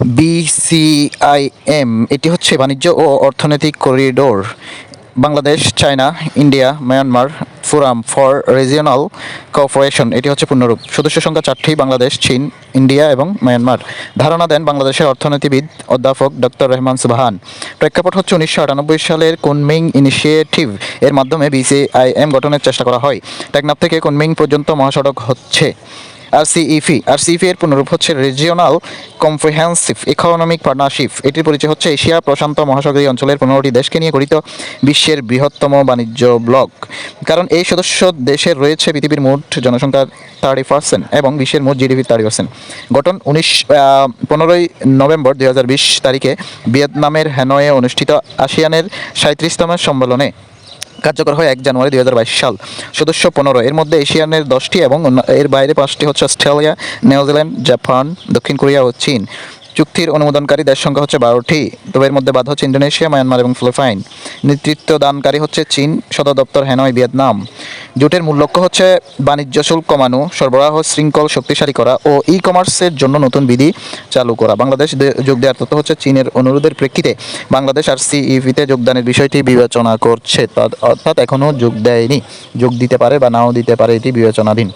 বিসিআইএম এটি হচ্ছে বাণিজ্য ও অর্থনৈতিক corridor. Bangladesh, China, India, Myanmar, forum for regional cooperation এটি হচ্ছে পূর্ণরূপ। সদস্য সংখ্যা চারটি, বাংলাদেশ, চীন, ইন্ডিয়া এবং মায়ানমার। ধারণা দেন বাংলাদেশের অর্থনীতিবিদ, অধ্যাপক ডক্টর রহমান সুবাহান। প্রেক্ষাপট হচ্ছে উনিশশো আটানব্বই সালের কুনমিং ইনিশিয়েটিভ, এর মাধ্যমে বিসিআইএম গঠনের চেষ্টা করা হয়। টেকনাফ থেকে কুনমিং পর্যন্ত মহাসড়ক হচ্ছে। আরসিইফি। আরসিইফি এর পুনরূপ হচ্ছে রিজিওনাল কম্প্রিহেন্সিভ ইকোনমিক পার্টনারশিপ এটির পরিচয় হচ্ছে এশিয়া প্রশান্ত মহাসাগরীয় অঞ্চলের পনেরোটি দেশকে নিয়ে গঠিত বিশ্বের বৃহত্তম বাণিজ্য ব্লক। কারণ এই সদস্য দেশের রয়েছে পৃথিবীর মোট জনসংখ্যার থার্টি পার্সেন্ট এবং বিশ্বের মোট জিডিপির থার্টি পার্সেন্ট গঠন উনিশ পনেরোই নভেম্বর দুই হাজার বিশ তারিখে ভিয়েতনামের হ্যানয়ে অনুষ্ঠিত আসিয়ানের সাঁত্রিশতম সম্মেলনে। কার্যকর হয় এক জানুয়ারি দু হাজার বাইশ সাল। সদস্য পনেরো। এর মধ্যে এশিয়ানের দশটি এবং এর বাইরে পাঁচটি হচ্ছে অস্ট্রেলিয়া, নিউজিল্যান্ড, জাপান, দক্ষিণ কোরিয়া ও চীন। চুক্তির অনুমোদনকারী দেশ সংখ্যা হচ্ছে বারোটি। তবে এর মধ্যে বাধা হচ্ছে ইন্দোনেশিয়া, মায়ানমার এবং ফিলিপাইন। নেতৃত্ব দানকারী হচ্ছে চীন, সদর দপ্তর হ্যানয়, ভিয়েতনাম। জোটের মূল লক্ষ্য হচ্ছে বাণিজ্য শুল্ক কমানো সরবরাহ শৃঙ্খল শক্তিশালী করা ও ই কমার্সের জন্য নতুন বিধি চালু করা। বাংলাদেশ যোগ দেওয়ার তথ্য হচ্ছে চীনের অনুরোধের প্রেক্ষিতে বাংলাদেশ আর সিইভিতে যোগদানের বিষয়টি বিবেচনা করছে। অর্থাৎ এখনও যোগ দেয়নি। যোগ দিতে পারে বা নাও দিতে পারে এটি বিবেচনাধীন।